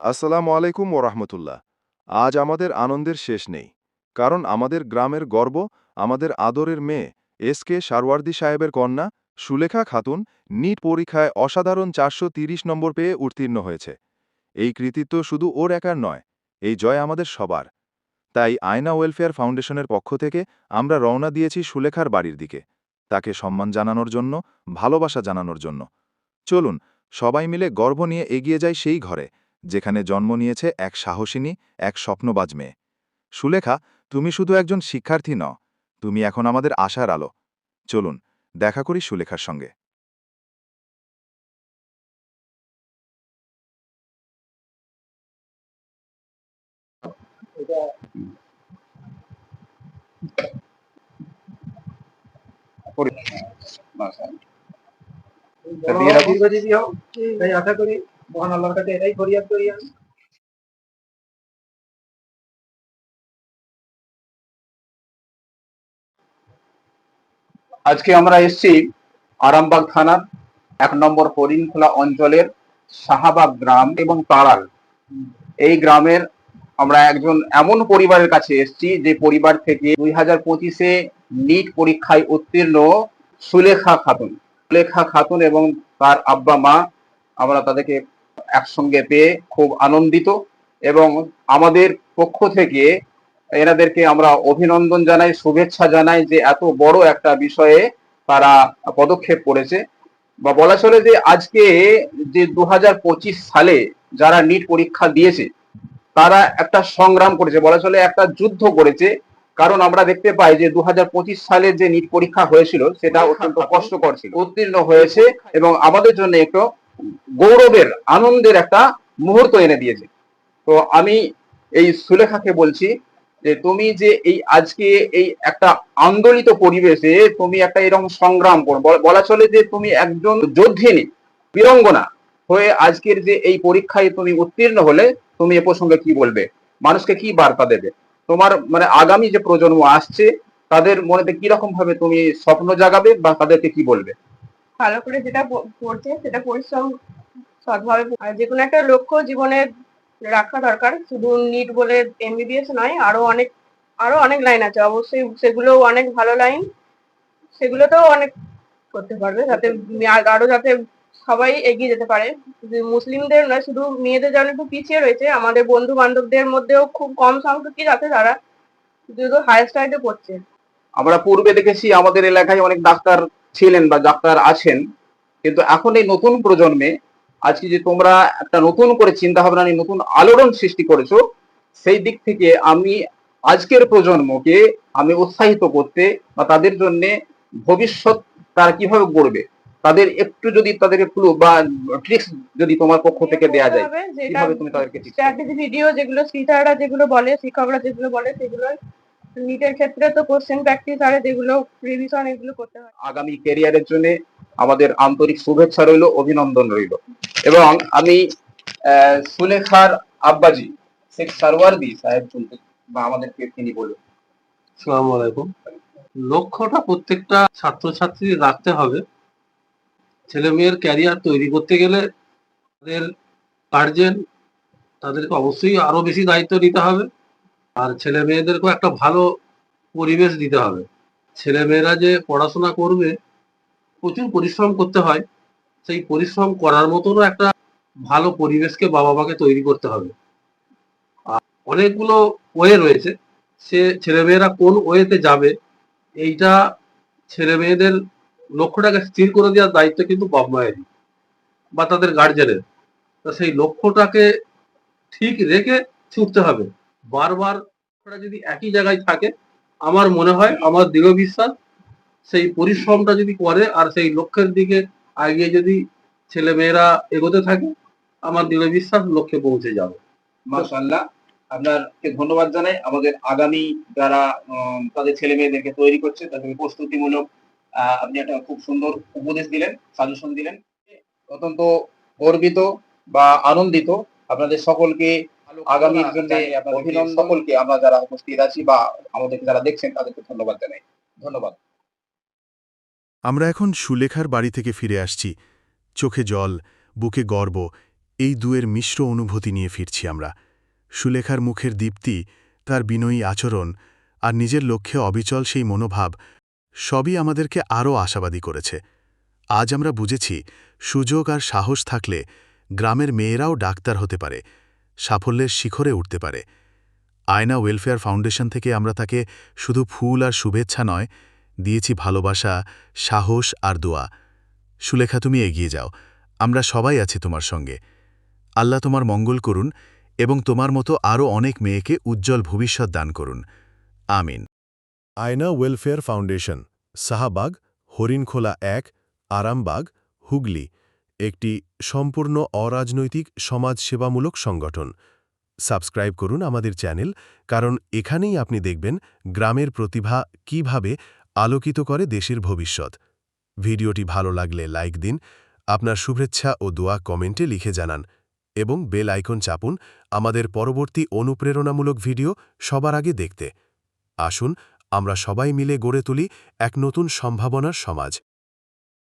আসসালামু আলাইকুম ওরহমতুল্লাহ আজ আমাদের আনন্দের শেষ নেই, কারণ আমাদের গ্রামের গর্ব, আমাদের আদরের মেয়ে, এস কে সারওয়ার্দি সাহেবের কন্যা, সুলেখা খাতুন, নিট পরীক্ষায় অসাধারণ চারশো নম্বর পেয়ে উত্তীর্ণ হয়েছে। এই কৃতিত্ব শুধু ওর একার নয়, এই জয় আমাদের সবার। তাই আয়না ওয়েলফেয়ার ফাউন্ডেশনের পক্ষ থেকে আমরা রওনা দিয়েছি সুলেখার বাড়ির দিকে, তাকে সম্মান জানানোর জন্য, ভালোবাসা জানানোর জন্য। চলুন, সবাই মিলে গর্ব নিয়ে এগিয়ে যাই সেই ঘরে। যেখানে জন্ম নিয়েছে এক সাহসিনী এক স্বপ্নবাজ মেয়ে। সুলেখা তুমি শুধু একজন শিক্ষার্থী ন তুমি এখন আমাদের আশার আলো। চলুন দেখা করি সুলেখার সঙ্গে। আশা করি মহান আল্লাহর কাছে এটাই ফরিয়াদ করি আমি। আজকে আমরা এসেছি আরামবাগ থানার এক নম্বর হরিণখোলা অঞ্চলের শাহাবাগ গ্রাম এবং তাড়াল এই গ্রামের আমরা একজন এমন পরিবারের কাছে এসেছি যে পরিবার থেকে দুই হাজার পঁচিশে নিট পরীক্ষায় উত্তীর্ণ সুলেখা খাতুন। সুলেখা খাতুন এবং তার আব্বা মা, আমরা তাদেরকে একসঙ্গে পেয়ে খুব আনন্দিত এবং আমাদের পক্ষ থেকে এনাদেরকে আমরা অভিনন্দন জানাই শুভেচ্ছা জানাই যে এত বড় একটা বিষয়ে তারা পদক্ষেপ করেছে। বা বলা চলে যে আজকে যে দু সালে যারা নিট পরীক্ষা দিয়েছে তারা একটা সংগ্রাম করেছে বলা চলে একটা যুদ্ধ করেছে। কারণ আমরা দেখতে পাই যে দু হাজার পঁচিশ সালে যে নিট পরীক্ষা হয়েছিল সেটা অত্যন্ত কষ্টকর ছিল উত্তীর্ণ হয়েছে এবং আমাদের জন্য একটু গৌরবের, আনন্দের একটা মুহূর্ত এনে দিয়েছে। তো আমি এই সুলেখাকে বলছি যে তুমি যে এই আজকে এই একটা আন্দোলিত পরিবেশে তুমি একটা এরকম সংগ্রাম করো, বলা চলে যে তুমি একজন যোদ্ধিনী, বীরঙ্গনা হয়ে আজকের যে এই পরীক্ষায় তুমি উত্তীর্ণ হলে তুমি এ প্রসঙ্গে কি বলবে? মানুষকে কি বার্তা দেবে? তোমার মানে আগামী যে প্রজন্ম আসছে, তাদের মনেতে কি রকম ভাবে তুমি স্বপ্ন জাগাবে বা তাদেরকে কি বলবে? ভালো করে যেটা পড়ছে সেটা পরিশ্রম সৎভাবে যে কোনো একটা লক্ষ্য জীবনে রাখা দরকার। শুধু নিট বলে এমবিবিএস নয়, আরও অনেক আরও অনেক লাইন আছে। অবশ্যই সেগুলো অনেক ভালো লাইন সেগুলোতেও অনেক করতে পারবে যাতে আর- যাতে সবাই এগিয়ে যেতে পারে। মুসলিমদের নয়, শুধু মেয়েদের যেমন একটু পিছিয়ে রয়েছে। আমাদের বন্ধু বান্ধবদের মধ্যেও খুব কম সংখ্যকই আছে তারা যেহেতু হায়ার স্টাডিতে পড়ছে। আমরা পূর্বে দেখেছি আমাদের এলাকায় অনেক ডাক্তার ছিলেন বা ডাক্তার আছেন কিন্তু এখন এই নতুন প্রজন্মে আজকে যে তোমরা একটা নতুন করে চিন্তা ভাবনা নিয়ে নতুন আলোড়ন সৃষ্টি করেছ সেই দিক থেকে আমি আজকের প্রজন্মকে আমি উৎসাহিত করতে বা তাদের জন্য ভবিষ্যৎ তারা কীভাবে গড়বে তাদের একটু যদি তাদেরকে ক্লু বা ট্রিক্স যদি তোমার পক্ষ থেকে দেয়া যায় কীভাবে তুমি তাদেরকে ভিডিও যেগুলো টিচাররা যেগুলো বলে শিক্ষকরা যেগুলো বলে সেগুলো নিটের ক্ষেত্রে তো কোশ্চেন প্র্যাকটিস আর যেগুলো রিভিশন এগুলো করতে হয়। আগামী ক্যারিয়ারের জন্য আমাদের আন্তরিক শুভেচ্ছা রইল অভিনন্দন রইল। এবং আমি আহ, সুলেখার আব্বাজি শেখ সারওয়ারদি সাহেব বলতে বা আমাদেরকে তিনি বলুন। আসসালামু আলাইকুম। লক্ষ্যটা প্রত্যেকটা ছাত্রছাত্রীর রাখতে হবে। ছেলে মেয়ের ক্যারিয়ার তৈরি করতে গেলে তাদের গার্জেন তাদেরকে অবশ্যই আরও বেশি দায়িত্ব দিতে হবে। আর ছেলে মেয়েদেরকেও একটা ভালো পরিবেশ দিতে হবে। ছেলে মেয়েরা যে পড়াশোনা করবে, প্রচুর পরিশ্রম করতে হয়। সেই পরিশ্রম করার মতনও একটা ভালো পরিবেশকে বাবা মাকে তৈরি করতে হবে। আর অনেকগুলো ওয়ে রয়েছে। সে ছেলেমেয়েরা কোন ওয়েতে যাবে, এইটা ছেলে মেয়েদের লক্ষ্যটাকে স্থির করে দেওয়ার দায়িত্ব কিন্তু বাবা মায়েরই বা তাদের গার্জেনের তা সেই লক্ষ্যটাকে ঠিক রেখে ছুটতে হবে। বারবার লক্ষ্যটা যদি একই জায়গায় থাকে, আমার মনে হয়, আমার দৃঢ় বিশ্বাস, সেই পরিশ্রমটা যদি করে আর সেই লক্ষ্যের দিকে আগিয়ে যদি ছেলে মেয়েরা এগোতে থাকে, আমার দৃঢ় বিশ্বাস লক্ষ্যে পৌঁছে যাবে। মাশাআল্লাহ। আপনারকে ধন্যবাদ জানাই। আমাদের আগামী যারা তাদের ছেলে মেয়েদেরকে তৈরি করছে, তাদেরকে প্রস্তুতিমূলক আপনি একটা খুব সুন্দর উপদেশ দিলেন, সাজেশন দিলেন। অত্যন্ত গর্বিত বা আনন্দিত আপনাদের সকলকে আগামীর জন্য অভিনন্দন। সকলকে আমরা যারা উপস্থিত আছি বা আমাদেরকে যারা দেখছেন তাদেরকে ধন্যবাদ জানাই। ধন্যবাদ। আমরা এখন সুলেখার বাড়ি থেকে ফিরে আসছি। চোখে জল বুকে গর্ব এই দুয়ের মিশ্র অনুভূতি নিয়ে ফিরছি আমরা। সুলেখার মুখের দীপ্তি তার বিনয়ী আচরণ আর নিজের লক্ষ্যে অবিচল সেই মনোভাব সবই আমাদেরকে আরও আশাবাদী করেছে। আজ আমরা বুঝেছি সুযোগ আর সাহস থাকলে গ্রামের মেয়েরাও ডাক্তার হতে পারে। সাফল্যের শিখরে উঠতে পারে। আয়না ওয়েলফেয়ার ফাউন্ডেশন থেকে আমরা তাকে শুধু ফুল আর শুভেচ্ছা নয়, দিয়েছি ভালোবাসা, সাহস আর দোয়া। সুলেখা, তুমি এগিয়ে যাও। আমরা সবাই আছি তোমার সঙ্গে। আল্লাহ তোমার মঙ্গল করুন এবং তোমার মতো আরও অনেক মেয়েকে উজ্জ্বল ভবিষ্যৎ দান করুন। আমিন। আয়না ওয়েলফেয়ার ফাউন্ডেশন সাহাবাগ হরিণখোলা এক, আরামবাগ, হুগলি। একটি সম্পূর্ণ অরাজনৈতিক সমাজসেবামূলক সংগঠন। সাবস্ক্রাইব করুন আমাদের চ্যানেল, কারণ এখানেই আপনি দেখবেন গ্রামের প্রতিভা কীভাবে আলোকিত করে দেশের ভবিষ্যৎ। ভিডিওটি ভালো লাগলে লাইক দিন, আপনার শুভেচ্ছা ও দোয়া কমেন্টে লিখে জানান এবং বেল আইকন চাপুন আমাদের পরবর্তী অনুপ্রেরণামূলক ভিডিও সবার আগে দেখতে। আসুন, আমরা সবাই মিলে গড়ে তুলি এক নতুন সম্ভাবনার সমাজ।